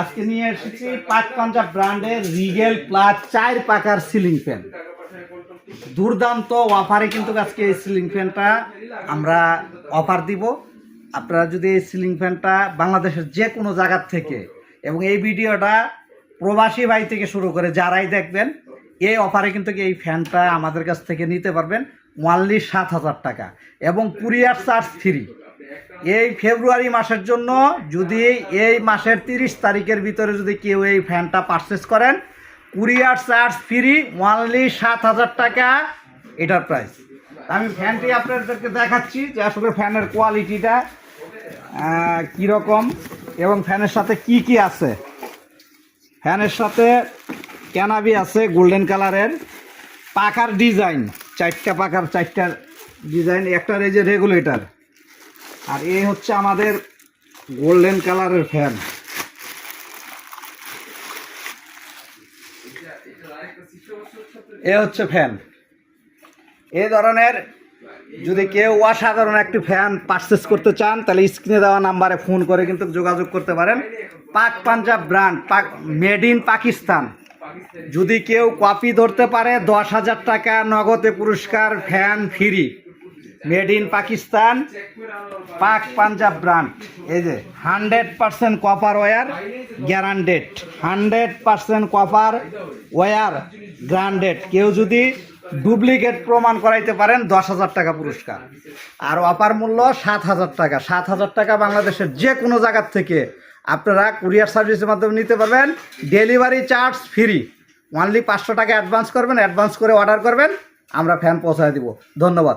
আজকে নিয়ে এসেছি পাঁচ পাঞ্জাব ব্র্যান্ডের রিগেল প্লাস চার পাকার সিলিং ফ্যান। দুর্দান্ত অফারে কিন্তু আজকে এই সিলিং ফ্যানটা আমরা অফার দিব। আপনারা যদি এই সিলিং ফ্যানটা বাংলাদেশের যে কোনো জায়গার থেকে এবং এই ভিডিওটা প্রবাসী ভাই থেকে শুরু করে যারাই দেখবেন, এই অফারে কিন্তু এই ফ্যানটা আমাদের কাছ থেকে নিতে পারবেন। ওয়ানলি সাত হাজার টাকা এবং কুরিয়ার চার্জ ফ্রি এই ফেব্রুয়ারি মাসের জন্য যদি এই মাসের তিরিশ তারিখের ভিতরে যদি কেউ এই ফ্যানটা পারচেস করেন, কুরিয়ার চার্জ ফ্রি ওয়ানলি সাত হাজার টাকা এটার প্রাইস আমি ফ্যানটি আপনাদেরকে দেখাচ্ছি যে আসলে ফ্যানের কোয়ালিটিটা কীরকম এবং ফ্যানের সাথে কি কি আছে। ফ্যানের সাথে ক্যানাবি আছে গোল্ডেন কালারের পাকার ডিজাইন চারটা পাকার চারটার ডিজাইন একটার এই যে রেগুলেটর আর এ হচ্ছে আমাদের গোল্ডেন কালারের ফ্যান এ হচ্ছে ফ্যান এ ধরনের যদি কেউ অসাধারণ একটি ফ্যান পারচেস করতে চান, তাহলে স্ক্রিনে দেওয়া নাম্বারে ফোন করে কিন্তু যোগাযোগ করতে পারেন। Pak Punjab brand Pak made in Pakistan. যদি কেউ কপি ধরতে পারে, দশ হাজার টাকা নগদে পুরস্কার fan free made in Pakistan Pak Punjab brand এই যে hundred percent copper wire guaranteed hundred percent copper wire guaranteed কেউ যদি ডুপ্লিকেট প্রমাণ করাইতে পারেন, দশ হাজার টাকা পুরস্কার। আর অপার মূল্য সাত হাজার টাকা। সাত হাজার টাকা বাংলাদেশের যে কোনো জায়গার থেকে আপনারা কুরিয়ার সার্ভিসের মাধ্যমে নিতে পারবেন। ডেলিভারি চার্জ ফ্রি অনলি পাঁচশো টাকা অ্যাডভান্স করবেন অ্যাডভান্স করে অর্ডার করবেন। আমরা ফ্যান পৌঁছায় দিব। ধন্যবাদ।